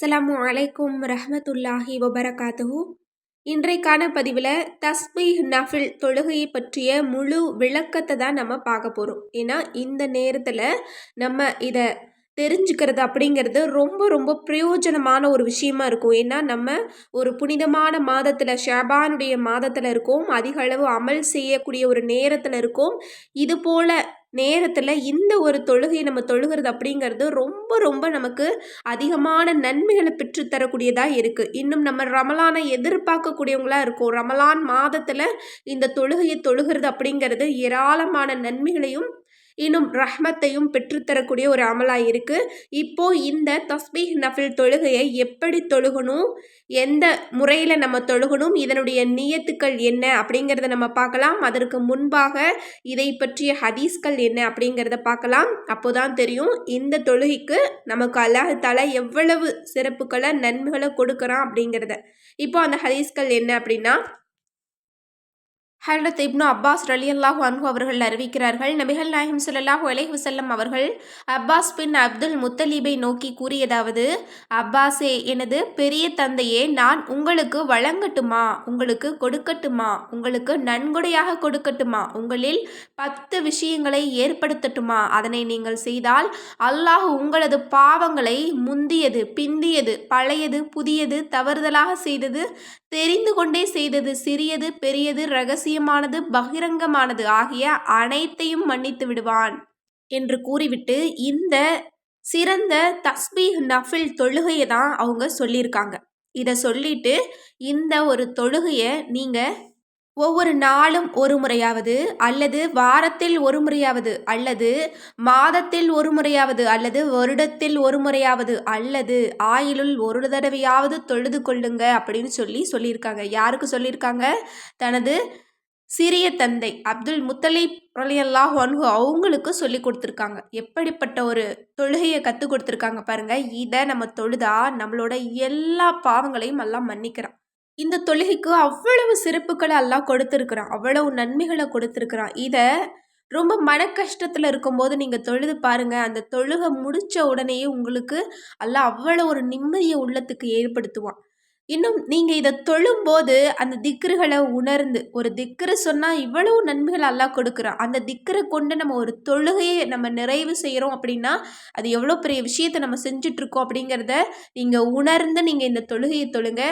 அஸ்ஸலாமு அலைக்கும் ரஹமத்துல்லாஹி வபரகாத்துஹு. இன்றைக்கான பதிவில் தஸ்மி நஃபில் தொழுகையை பற்றிய முழு விளக்கத்தை தான் நம்ம பார்க்க போகிறோம் ஏன்னா இந்த நேரத்தில் நம்ம இதை தெரிஞ்சுக்கிறது அப்படிங்கிறது ரொம்ப ரொம்ப பிரயோஜனமான ஒரு விஷயமா இருக்கும். ஏன்னா நம்ம ஒரு புனிதமான மாதத்தில் ஷபானுடைய மாதத்தில் இருக்கோம். அதிக அளவு அமல் செய்யக்கூடிய ஒரு நேரத்தில் இருக்கோம். இது போல் நேரத்தில் இந்த ஒரு தொழுகையை நம்ம தொழுகிறது அப்படிங்கிறது ரொம்ப ரொம்ப நமக்கு அதிகமான நன்மைகளை பெற்றுத்தரக்கூடியதாக இருக்குது இன்னும் நம்ம ரமலானை எதிர்பார்க்கக்கூடியவங்களாக இருக்கும். ரமலான் மாதத்தில் இந்த தொழுகையை தொழுகிறது அப்படிங்கிறது ஏராளமான நன்மைகளையும் இன்னும் ரஹ்மத்தையும் பெற்றுத்தரக்கூடிய ஒரு அமலாக இருக்குது இப்போது இந்த தஸ்பீஹ் நஃபில் தொழுகையை எப்படி தொழுகணும்? எந்த முறையில் நம்ம தொழுகணும்? இதனுடைய நியத்துக்கள் என்ன? அப்படிங்கிறத நம்ம பார்க்கலாம். அதற்கு முன்பாக இதை பற்றிய ஹதீஸ்கள் என்ன? அப்படிங்கிறத பார்க்கலாம். அப்போதான் தெரியும். இந்த தொழுகைக்கு நமக்கு அல்லாஹ் தலை எவ்வளவு சிறப்புகளை நன்மைகளை கொடுக்குறான் அப்படிங்கிறத. இப்போ அந்த ஹதீஸ்கள் என்ன அப்படின்னா ஹரத் இப்னு அப்பாஸ் ரலி அல்லாஹு அன்ஹு அவர்கள் அறிவிக்கிறார்கள் நபிகள் நாயகம் சுல்லாஹு அலைஹி செல்லம் அவர்கள் அப்பாஸ் பின் அப்துல் முத்தலீபை நோக்கி கூறியதாவது அப்பாஸே எனது பெரிய தந்தையே நான் உங்களுக்கு வழங்கட்டுமா? உங்களுக்கு கொடுக்கட்டுமா? உங்களுக்கு நன்கொடையாக கொடுக்கட்டுமா? உங்களில் பத்து விஷயங்களை ஏற்படுத்தட்டுமா? அதனை நீங்கள் செய்தால் அல்லாஹ் உங்களது பாவங்களை முந்தியது பிந்தியது பழையது புதியது தவறுதலாக செய்தது தெரிந்து கொண்டே செய்தது சிறியது பெரியது ரகசியமானது பகிரங்கமானது ஆகிய அனைத்தையும் மன்னித்து விடுவான் என்று கூறிவிட்டு இந்த சிறந்த தஸ்பி நஃபில் தொழுகையை தான் அவங்க சொல்லியிருக்காங்க. இதை சொல்லிட்டு இந்த ஒரு தொழுகையை நீங்கள் ஒவ்வொரு நாளும் ஒரு முறையாவது அல்லது வாரத்தில் ஒரு முறையாவது அல்லது மாதத்தில் ஒரு முறையாவது அல்லது வருடத்தில் ஒரு முறையாவது அல்லது ஆயிலுள் ஒரு தடவையாவது தொழுது கொள்ளுங்க அப்படின்னு சொல்லி சொல்லியிருக்காங்க. யாருக்கு சொல்லியிருக்காங்க? தனது சிறிய தந்தை அப்துல் முத்தலீப் ரலியல்லாஹ் ஒன்ஹு அவங்களுக்கு சொல்லி கொடுத்துருக்காங்க. எப்படிப்பட்ட ஒரு தொழுகையை கற்றுக் கொடுத்துருக்காங்க பாருங்க. இதை நம்ம தொழுதா நம்மளோட எல்லா பாவங்களையும் எல்லாம் மன்னிக்கிறான். இந்த தொழுகைக்கு அவ்வளவு சிறப்புகளை எல்லாம் கொடுத்துருக்குறான். அவ்வளவு நன்மைகளை கொடுத்துருக்குறான். இதை ரொம்ப மன கஷ்டத்தில் இருக்கும்போது நீங்கள் தொழுது பாருங்கள் அந்த தொழுகை முடித்த உடனேயே உங்களுக்கு எல்லாம் அவ்வளோ ஒரு நிம்மதியை உள்ளத்துக்கு ஏற்படுத்துவான். இன்னும் நீங்கள் இதை தொழும்போது அந்த திக்கருகளை உணர்ந்து ஒரு திக்கரை சொன்னால் இவ்வளவு நன்மைகள் எல்லாம் கொடுக்குறான். அந்த திக்கரை கொண்டு நம்ம ஒரு தொழுகையை நம்ம நிறைவு செய்கிறோம் அப்படின்னா அது எவ்வளோ பெரிய விஷயத்தை நம்ம செஞ்சிட்ருக்கோம் அப்படிங்கிறத நீங்கள் உணர்ந்து நீங்கள் இந்த தொழுகையை தொழுங்க.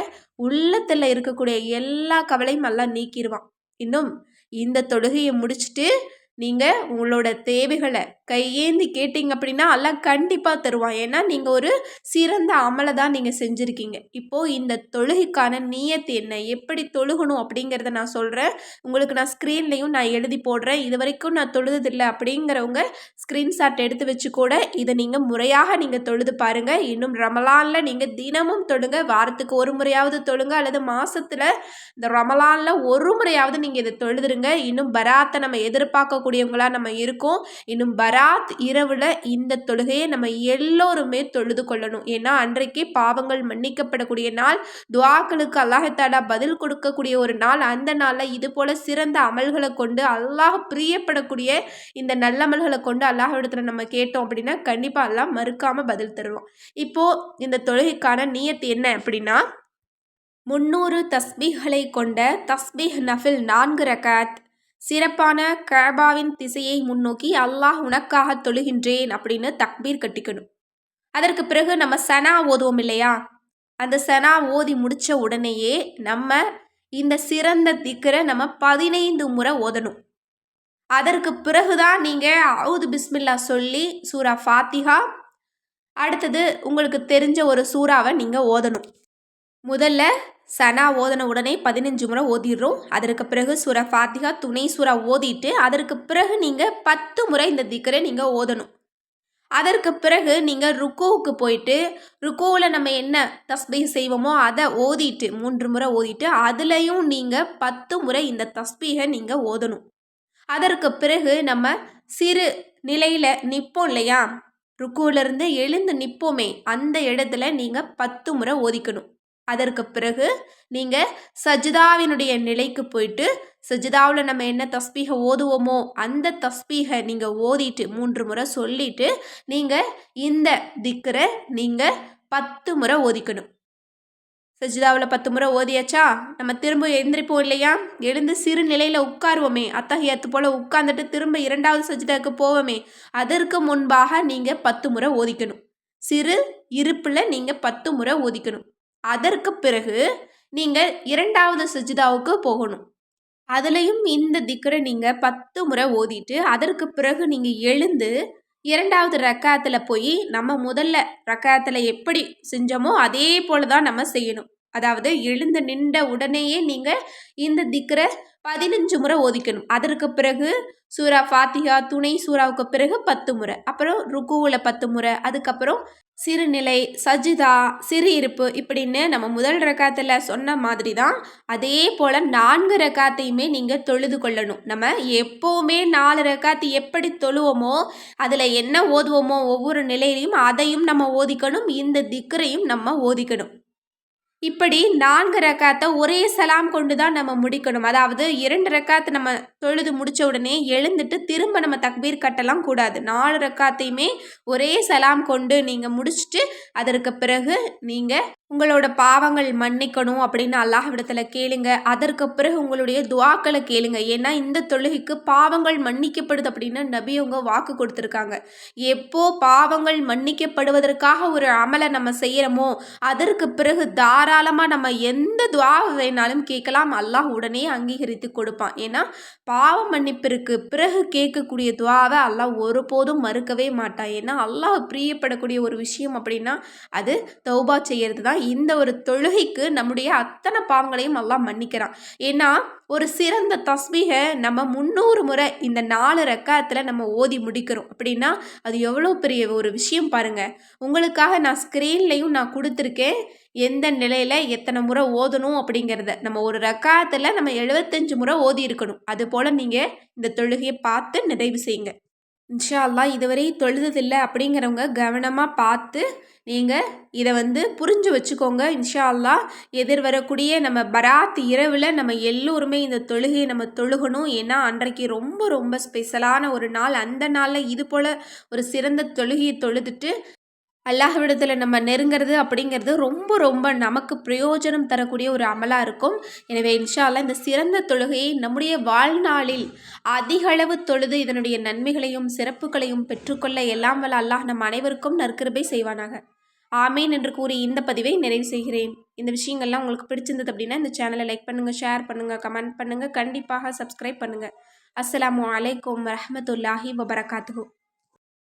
உள்ளத்தில் இருக்கக்கூடிய எல்லா கவலையும் எல்லாம் நீக்கிடுவான் இன்னும் இந்த தொழுகையை முடிச்சுட்டு நீங்கள் உங்களோட தேவைகளை கையேந்தி கேட்டிங்க அப்படின்னா எல்லாம் கண்டிப்பாக தருவான். ஏன்னா நீங்கள் ஒரு சிறந்த அமலை தான் நீங்கள் செஞ்சுருக்கீங்க. இப்போது இந்த தொழுகைக்கான நீயத்து என்ன? எப்படி தொழுகணும் அப்படிங்கிறத நான் சொல்கிறேன் உங்களுக்கு நான் ஸ்க்ரீன்லேயும் நான் எழுதி போடுறேன். இது வரைக்கும் நான் தொழுதில்லை அப்படிங்கிறவங்க ஸ்க்ரீன்ஷாட் எடுத்து வச்சு கூட இதை நீங்கள் முறையாக நீங்கள் தொழுது பாருங்கள் இன்னும் ரமலானில் நீங்கள் தினமும் தொழுங்க. வாரத்துக்கு ஒரு முறையாவது தொழுங்க. அல்லது மாதத்தில் இந்த ரமலானில் ஒரு முறையாவது நீங்கள் இதை தொழுதுருங்க. இன்னும் பராத்தை நம்ம எதிர்பார்க்க இருக்கக்கூடியவங்களாக நம்ம இருக்கோம். இன்னும் பராத் இரவில் இந்த தொழுகையை நம்ம எல்லோருமே தொழுது கொள்ளணும். ஏன்னா அன்றைக்கே பாவங்கள் மன்னிக்கப்படக்கூடிய நாள். துவாக்களுக்கு அல்லாஹத்தாடா பதில் கொடுக்கக்கூடிய ஒரு நாள். அந்த நாளில் இது போல் சிறந்த அமல்களை கொண்டு அல்லாஹ் பிரியப்படக்கூடிய இந்த நல்லமல்களை கொண்டு அல்லாஹிடத்துல நம்ம கேட்டோம் அப்படின்னா கண்டிப்பாக எல்லாம் மறுக்காமல் பதில் தருவோம் இப்போது இந்த தொழுகைக்கான நீயத்து என்ன அப்படின்னா முன்னூறு தஸ்பீகளை கொண்ட தஸ்பீஹ் நஃபில் நான்கு ரகாத் சிறப்பான கபாவின் திசையை முன்னோக்கி அல்லாஹ் உனக்காக தொழுகின்றேன் அப்படின்னு தக்பீர் கட்டிக்கணும். அதற்கு பிறகு நம்ம சனா ஓதுவோம் இல்லையா? அந்த சனா ஓதி முடித்த உடனேயே நம்ம இந்த சிறந்த திக்கரை நம்ம பதினைந்து முறை ஓதணும். அதற்கு பிறகுதான் நீங்கள் அவுது பிஸ்மில்லா சொல்லி சூரா ஃபாத்திஹா அடுத்தது உங்களுக்கு தெரிஞ்ச ஒரு சூறாவை நீங்கள் ஓதணும். முதல்ல சனா ஓதன உடனே பதினஞ்சு முறை ஓதிடுறோம். அதற்கு பிறகு சுர ஃபாத்திகா துணை சுரா ஓதிட்டு அதற்கு பிறகு நீங்கள் பத்து முறை இந்த திக்கரை நீங்கள் ஓதணும். அதற்கு பிறகு நீங்கள் ருக்கோவுக்கு போயிட்டு ருக்கோவில் நம்ம என்ன தஸ்பீ செய்வோமோ அதை ஓதிட்டு மூன்று முறை ஓதிட்டு அதுலேயும் நீங்கள் பத்து முறை இந்த தஸ்பீகை நீங்கள் ஓதணும். அதற்கு பிறகு நம்ம சிறு நிலையில் நிற்போம் இல்லையா? ருக்குவிலேருந்து எழுந்து நிற்போமே அந்த இடத்துல நீங்கள் பத்து முறை ஓதிக்கணும். அதற்கு பிறகு நீங்கள் சஜிதாவினுடைய நிலைக்கு போயிட்டு சஜிதாவில் நம்ம என்ன தஸ்பீகை ஓதுவோமோ அந்த தஸ்பீகை நீங்கள் ஓதிட்டு மூன்று முறை சொல்லிட்டு நீங்கள் இந்த திக்கரை நீங்கள் பத்து முறை ஓதிக்கணும். சஜிதாவில் பத்து முறை ஓதியாச்சா? நம்ம திரும்ப எழுந்திரிப்போம் இல்லையா? எழுந்து சிறு நிலையில் உட்காருவோமே அத்தகையத்து போல் உட்காந்துட்டு திரும்ப இரண்டாவது சஜிதாவுக்கு போவோமே அதற்கு முன்பாக நீங்கள் பத்து முறை ஓதிக்கணும். சிறு இருப்பில் நீங்கள் பத்து முறை ஓதிக்கணும். அதற்கு பிறகு நீங்கள் இரண்டாவது சஜிதாவுக்கு போகணும். அதுலேயும் இந்த திக்கரை நீங்கள் பத்து முறை ஓதிட்டு அதற்கு பிறகு நீங்கள் எழுந்து இரண்டாவது ரக்காத்தில் போய் நம்ம முதல்ல ரக்காத்தில் எப்படி செஞ்சோமோ அதே போல் தான் நம்ம செய்யணும். அதாவது எழுந்து நின்ற உடனேயே நீங்கள் இந்த திக்கரை பதினஞ்சு முறை ஓதிக்கணும். அதற்கு பிறகு சூரா ஃபாத்திகா துணை சூறாவுக்கு பிறகு பத்து முறை. அப்புறம் ருக்குவில் பத்து முறை. அதுக்கப்புறம் சிறுநிலை சஜிதா சிறு இருப்பு இப்படின்னு நம்ம முதல் ரக்காத்தில் சொன்ன மாதிரி தான் அதே போல் நான்கு ரக்காத்தையுமே நீங்கள் தொழுது கொள்ளணும். நம்ம எப்போவுமே நாலு ரக்காத்து எப்படி தொழுவோமோ அதில் என்ன ஓதுவோமோ ஒவ்வொரு நிலையிலையும் அதையும் நம்ம ஓதிக்கணும். இந்த திக்கரையும் நம்ம ஓதிக்கணும். இப்படி நான்கு ரக்காத்தை ஒரே சலாம் கொண்டு தான் நம்ம முடிக்கணும். அதாவது இரண்டு ரக்காத்து நம்ம தொழுது முடித்த உடனே எழுந்துட்டு திரும்ப நம்ம தக்பீர் கட்டலாம் கூடாது. நாலு ரக்காத்தையுமே ஒரே சலாம் கொண்டு நீங்கள் முடிச்சுட்டு அதற்கு பிறகு நீங்கள் உங்களோட பாவங்கள் மன்னிக்கணும் அப்படின்னு அல்லாஹ்விடத்தில் கேளுங்க. அதற்கு பிறகு உங்களுடைய துவாக்களை கேளுங்க. ஏன்னா இந்த தொழுகைக்கு பாவங்கள் மன்னிக்கப்படுது அப்படின்னு நபி அவங்க வாக்கு கொடுத்துருக்காங்க. எப்போ பாவங்கள் மன்னிக்கப்படுவதற்காக ஒரு அமலை நம்ம செய்கிறோமோ அதற்கு பிறகு தாராளமாக நம்ம எந்த துவா வேணாலும் கேட்கலாம். அல்லாஹ் உடனே அங்கீகரித்து கொடுப்பான். ஏன்னா பாவ மன்னிப்பிற்கு பிறகு கேட்கக்கூடிய துவாவை அல்லாஹ் ஒருபோதும் மறுக்கவே மாட்டான். ஏன்னா அல்லாஹ் பிரியப்படக்கூடிய ஒரு விஷயம் அப்படின்னா அது தௌபா செய்கிறது தான். இந்த ஒரு தொழுகைக்கு நம்முடைய அத்தனை பாவங்களையும் அல்லாஹ் மன்னிக்கிறான். ஏன்னா ஒரு சிறந்த தஸ்மிகை நம்ம முந்நூறு முறை இந்த நாலு ரெக்காயத்தில் நம்ம ஓதி முடிக்கிறோம். அப்படின்னா அது எவ்வளோ பெரிய ஒரு விஷயம் பாருங்கள் உங்களுக்காக நான் ஸ்க்ரீன்லேயும் நான் கொடுத்துருக்கேன். எந்த நிலையில் எத்தனை முறை ஓதணும் அப்படிங்கிறத. நம்ம ஒரு ரக்காத்தில் நம்ம எழுபத்தஞ்சு முறை ஓதி இருக்கணும். அது போல் நீங்கள் இந்த தொழுகையை பார்த்து நிறைவு செய்யுங்க. இன்ஷா அல்லா இதுவரை தொழுததில்லை அப்படிங்கிறவங்க கவனமாக பார்த்து நீங்கள் இதை வந்து புரிஞ்சு வச்சுக்கோங்க. இன்ஷா அல்லா எதிர் வரக்கூடிய நம்ம பராத் இரவில் நம்ம எல்லோருமே இந்த தொழுகையை நம்ம தொழுகணும். ஏன்னா அன்றைக்கு ரொம்ப ரொம்ப ஸ்பெஷலான ஒரு நாள். அந்த நாளில் இது போல் ஒரு சிறந்த தொழுகையை தொழுதுட்டு அல்லாஹ்விடத்தில் நம்ம நெருங்கிறது அப்படிங்கிறது ரொம்ப ரொம்ப நமக்கு பிரயோஜனம் தரக்கூடிய ஒரு அமலாக இருக்கும். எனவே இன்ஷால்லா இந்த சிறந்த தொழுகையை நம்முடைய வாழ்நாளில் அதிகளவு தொழுது இதனுடைய நன்மைகளையும் சிறப்புகளையும் பெற்றுக்கொள்ள எல்லாம் வல்ல அல்லாஹ் நம் அனைவருக்கும் நற்கிருபை செய்வானாக. ஆமேன் என்று கூறி இந்த பதிவை நிறைவு செய்கிறேன். இந்த விஷயங்கள்லாம் உங்களுக்கு பிடிச்சிருந்தது அப்படின்னா இந்த சேனலை லைக் பண்ணுங்கள் ஷேர் பண்ணுங்கள் கமெண்ட் பண்ணுங்கள் கண்டிப்பாக சப்ஸ்கிரைப் பண்ணுங்கள் அஸ்லாம் வலைக்கம் வரமத்துல்லாஹி வபரகாத்து